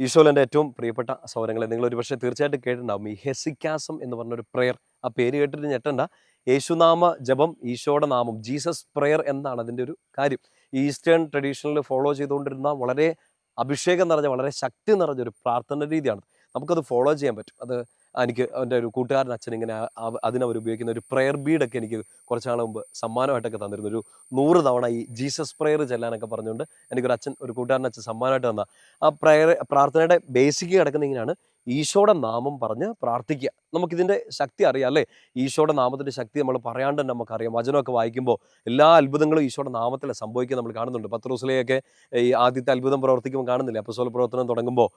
ഈശോയിൽ എന്റെ ഏറ്റവും പ്രിയപ്പെട്ട സൗരങ്ങളെ നിങ്ങൾ ഒരുപക്ഷെ തീർച്ചയായിട്ടും കേട്ടിട്ടുണ്ടാവും. ഈ ഹെസിക്കാസം എന്ന് പറഞ്ഞൊരു പ്രെയർ ആ പേര് കേട്ടിട്ട് ഞെട്ടണ്ട. യേശുനാമ ജപം ഈശോയുടെ നാമം. ജീസസ് പ്രെയർ എന്നാണ് അതിന്റെ ഒരു കാര്യം. ഈസ്റ്റേൺ ട്രഡീഷണൽ ഫോളോ ചെയ്തുകൊണ്ടിരുന്ന വളരെ അഭിഷേകം നിറഞ്ഞ വളരെ ശക്തി നിറഞ്ഞ ഒരു പ്രാർത്ഥന രീതിയാണ്. നമുക്കത് ഫോളോ ചെയ്യാൻ പറ്റും. അത് എനിക്ക് എന്റെ ഒരു കൂട്ടുകാരൻ അച്ഛൻ ഇങ്ങനെ അതിനവർ ഉപയോഗിക്കുന്ന ഒരു പ്രെയർ ബീഡൊക്കെ എനിക്ക് കുറച്ച് നാൾ മുമ്പ് സമ്മാനമായിട്ടൊക്കെ തന്നിരുന്നു. ഒരു നൂറ് തവണ ഈ ജീസസ് പ്രെയർ ചെല്ലാനൊക്കെ പറഞ്ഞുകൊണ്ട് എനിക്കൊരു അച്ഛൻ ഒരു കൂട്ടുകാരൻ അച്ഛൻ സമ്മാനമായിട്ട് തന്ന ആ പ്രയർ പ്രാർത്ഥനയുടെ ബേസിക് കിടക്കുന്ന ഇങ്ങനെയാണ്. ഈശോയുടെ നാമം പറഞ്ഞ് പ്രാർത്ഥിക്കുക. നമുക്കിതിന്റെ ശക്തി അറിയാം അല്ലേ? ഈശോയുടെ നാമത്തിന്റെ ശക്തി നമ്മൾ പറയാണ്ട് തന്നെ നമുക്കറിയാം. വചനമൊക്കെ വായിക്കുമ്പോൾ എല്ലാ അത്ഭുതങ്ങളും ഈശോയുടെ നാമത്തിൽ സംഭവിക്കുക നമ്മൾ കാണുന്നുണ്ട്. പത്ത് ദിവസത്തിലേക്ക് ഈ ആദ്യത്തെ അത്ഭുതം പ്രവർത്തിക്കുമ്പോൾ കാണുന്നില്ല? അപ്പസോല പ്രവർത്തനം തുടങ്ങുമ്പോൾ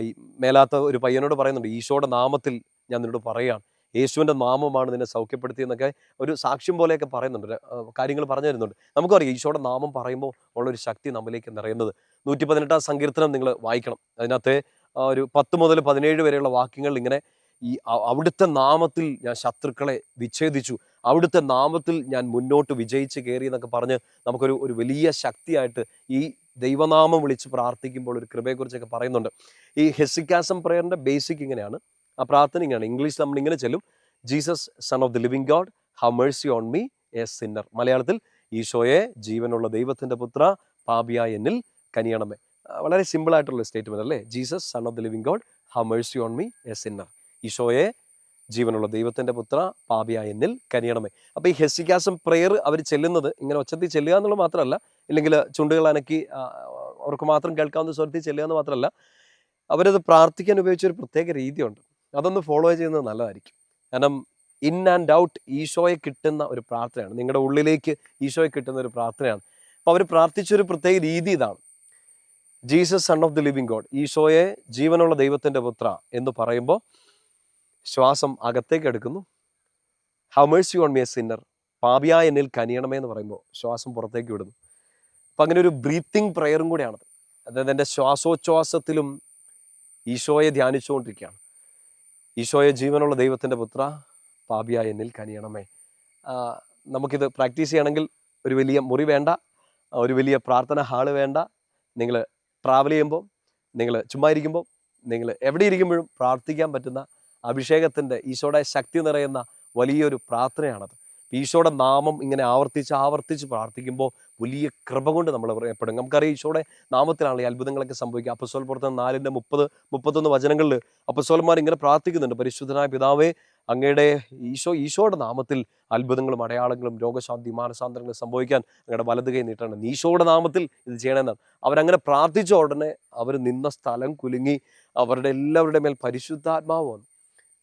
ഈ മേലാത്ത ഒരു പയ്യനോട് പറയുന്നുണ്ട് ഈശോയുടെ നാമത്തിൽ ഞാൻ നിന്നോട് പറയുകയാണ് യേശുവിന്റെ നാമമാണ് നിന്നെ സൗഖ്യപ്പെടുത്തിയെന്നൊക്കെ ഒരു സാക്ഷ്യം പോലെയൊക്കെ പറയുന്നുണ്ട്. കാര്യങ്ങൾ പറഞ്ഞു തരുന്നുണ്ട്. നമുക്കറിയാം ഈശോയുടെ നാമം പറയുമ്പോൾ ഉള്ളൊരു ശക്തി നമ്മിലേക്ക് നിറയുന്നത്. നൂറ്റി പതിനെട്ടാം സങ്കീർത്തനം നിങ്ങൾ വായിക്കണം. അതിനകത്തെ ഒരു പത്ത് മുതൽ പതിനേഴ് വരെയുള്ള വാക്യങ്ങൾ ഇങ്ങനെ ഈ അവിടുത്തെ നാമത്തിൽ ഞാൻ ശത്രുക്കളെ വിച്ഛേദിച്ചു. അവിടുത്തെ നാമത്തിൽ ഞാൻ മുന്നോട്ട് വിജയിച്ച് കയറി എന്നൊക്കെ പറഞ്ഞ് നമുക്കൊരു ഒരു വലിയ ശക്തിയായിട്ട് ഈ ദൈവനാമം വിളിച്ച് പ്രാർത്ഥിക്കുമ്പോൾ ഒരു കൃപയെക്കുറിച്ചൊക്കെ പറയുന്നുണ്ട്. ഈ ഹെസിക്കാസം പ്രയറിന്റെ ബേസിക് ഇങ്ങനെയാണ്. ആ പ്രാർത്ഥന ഇങ്ങനെയാണ്. ഇംഗ്ലീഷ് നമ്മൾ ഇങ്ങനെ ചെല്ലും. Jesus son of the living God have mercy on me a sinner. മലയാളത്തിൽ ഈശോയെ ജീവനുള്ള ദൈവത്തിന്റെ പുത്ര പാപിയായ എന്നിൽ കനിയണമേ. വളരെ സിമ്പിൾ ആയിട്ടുള്ള സ്റ്റേറ്റ്മെന്റ് അല്ലേ? Jesus son of the living God have mercy on me a sinner ഈശോയെ ജീവനുള്ള ദൈവത്തിന്റെ പുത്ര പാപിയായ എന്നിൽ കനിയണമേ. അപ്പൊ ഈ ഹെസിക്കാസം പ്രെയർ അവർ ചെല്ലുന്നത് ഇങ്ങനെ ഒച്ചത്തിൽ ചെല്ലുക എന്നുള്ളത് മാത്രമല്ല ഇല്ലെങ്കിൽ ചുണ്ടുകൾ അനക്കി അവർക്ക് മാത്രം കേൾക്കാവുന്ന സ്വരത്തിൽ ചെല്ലുക എന്ന് മാത്രമല്ല അവരത് പ്രാർത്ഥിക്കാൻ ഉപയോഗിച്ച ഒരു പ്രത്യേക രീതിയുണ്ട്. അതൊന്ന് ഫോളോ ചെയ്യുന്നത് നല്ലതായിരിക്കും. കാരണം ഇൻ ആൻഡ് ഔട്ട് ഈശോയെ കിട്ടുന്ന ഒരു പ്രാർത്ഥനയാണ്. നിങ്ങളുടെ ഉള്ളിലേക്ക് ഈശോയെ കിട്ടുന്ന ഒരു പ്രാർത്ഥനയാണ്. അപ്പോൾ അവർ പ്രാർത്ഥിച്ചൊരു പ്രത്യേക രീതി ഇതാണ്. Jesus son of the living God ഈശോയെ ജീവനുള്ള ദൈവത്തിന്റെ പുത്ര എന്ന് പറയുമ്പോൾ ശ്വാസം അകത്തേക്ക് എടുക്കുന്നു. Have mercy on me a sinner പാപിയായ എന്നിൽ കനിയണമേ എന്ന് പറയുമ്പോൾ ശ്വാസം പുറത്തേക്ക് വിടുന്നു. അപ്പം അങ്ങനെ ഒരു ബ്രീത്തിങ് പ്രെയറും കൂടിയാണത് അതായത് എന്റെ ശ്വാസോച്ഛ്വാസത്തിലും ഈശോയെ ധ്യാനിച്ചുകൊണ്ടിരിക്കുകയാണ്. ഈശോയെ ജീവനുള്ള ദൈവത്തിന്റെ പുത്ര പാപിയായ എന്നിൽ കനിയണമേ. നമുക്കിത് പ്രാക്ടീസ് ചെയ്യണമെങ്കിൽ ഒരു വലിയ മുറി വേണ്ട ഒരു വലിയ പ്രാർത്ഥന ഹാൾ വേണ്ട. നിങ്ങൾ ട്രാവൽ ചെയ്യുമ്പോൾ നിങ്ങൾ ചുമ്മാ ഇരിക്കുമ്പോൾ നിങ്ങൾ എവിടെ ഇരിക്കുമ്പോഴും പ്രാർത്ഥിക്കാൻ പറ്റുന്ന അഭിഷേകത്തിന്റെ ഈശോയുടെ ശക്തി നിറയുന്ന വലിയൊരു പ്രാർത്ഥനയാണത്. ഈശോയുടെ നാമം ഇങ്ങനെ ആവർത്തിച്ച് ആവർത്തിച്ച് പ്രാർത്ഥിക്കുമ്പോൾ വലിയ കൃപ കൊണ്ട് നമ്മൾ പറയപ്പെടും നമുക്കറിയാം ഈശോയുടെ നാമത്തിലാണ് ഈ അത്ഭുതങ്ങളൊക്കെ സംഭവിക്കുക. അപ്പസോൽ പുറത്ത് നാലിന്റെ മുപ്പത് മുപ്പത്തൊന്ന് വചനങ്ങളിൽ അപ്പസോൽമാർ ഇങ്ങനെ പ്രാർത്ഥിക്കുന്നുണ്ട്. പരിശുദ്ധനായ പിതാവേ അങ്ങയുടെ ഈശോ ഈശോയുടെ നാമത്തിൽ അത്ഭുതങ്ങളും അടയാളങ്ങളും രോഗശാന്തി മാനസാന്തരങ്ങളും സംഭവിക്കാൻ അങ്ങയുടെ വലത് കൈ നീട്ടണം. ഈശോയുടെ നാമത്തിൽ ഇത് ചെയ്യണമെന്നാണ്. അവരങ്ങനെ പ്രാർത്ഥിച്ച ഉടനെ അവർ നിന്ന സ്ഥലം കുലുങ്ങി അവരുടെ എല്ലാവരുടെ മേൽ പരിശുദ്ധാത്മാവ് വന്നു.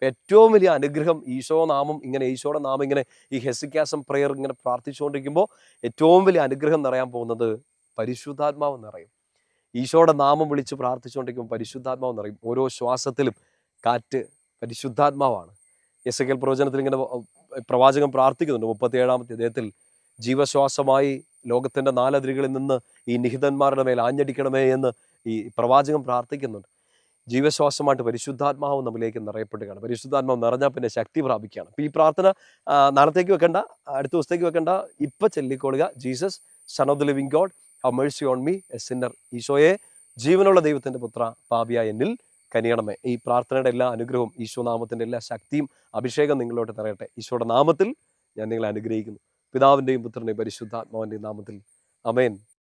ഏറ്റവും വലിയ അനുഗ്രഹം ഈശോ നാമം ഇങ്ങനെ ഈശോയുടെ നാമം ഇങ്ങനെ ഈ ഹെസിക്കാസം പ്രെയർ ഇങ്ങനെ പ്രാർത്ഥിച്ചുകൊണ്ടിരിക്കുമ്പോൾ ഏറ്റവും വലിയ അനുഗ്രഹം നിറയാൻ പോകുന്നത് പരിശുദ്ധാത്മാവ് നിറയും ഈശോയുടെ നാമം വിളിച്ച് പ്രാർത്ഥിച്ചുകൊണ്ടിരിക്കുമ്പോൾ പരിശുദ്ധാത്മാവ് നിറയും ഓരോ ശ്വാസത്തിലും കാറ്റ് പരിശുദ്ധാത്മാവാണ്. എസ് പ്രവചനത്തിൽ ഇങ്ങനെ പ്രവാചകം പ്രാർത്ഥിക്കുന്നുണ്ട്. മുപ്പത്തി ഏഴാമത്തെ അദ്ദേഹത്തിൽ ജീവശ്വാസമായി ലോകത്തിന്റെ നാലതിരുകളിൽ നിന്ന് ഈ നിഹിതന്മാരുടെ മേൽ ആഞ്ഞടിക്കണമേ എന്ന് ഈ പ്രവാചകൻ പ്രാർത്ഥിക്കുന്നുണ്ട്. ജീവശ്വാസമായിട്ട് പരിശുദ്ധാത്മാവ് നമ്മിലേക്ക് നിറയപ്പെടുകയാണ്. പരിശുദ്ധാത്മാവ് നിറഞ്ഞാൽ പിന്നെ ശക്തി പ്രാപിക്കുകയാണ്. അപ്പോൾ ഈ പ്രാർത്ഥന നാളത്തേക്ക് വെക്കണ്ട അടുത്ത ദിവസത്തേക്ക് വെക്കേണ്ട. ഇപ്പം ചൊല്ലിക്കൊള്ളുക. Jesus son of the living God have mercy on me a sinner ഈശോയെ ജീവനുള്ള ദൈവത്തിന്റെ പുത്ര പാപിയ എന്നിൽ കനിയണമേ. ഈ പ്രാർത്ഥനയുടെ എല്ലാ അനുഗ്രഹവും ഈശോ നാമത്തിന്റെ എല്ലാ ശക്തിയും അഭിഷേകം നിങ്ങളോട്ട് നിറയട്ടെ. ഈശോയുടെ നാമത്തിൽ ഞാൻ നിങ്ങളെ അനുഗ്രഹിക്കുന്നു. പിതാവിന്റെയും പുത്രന്റെയും പരിശുദ്ധാത്മാവിന്റെയും നാമത്തിൽ. അമേൻ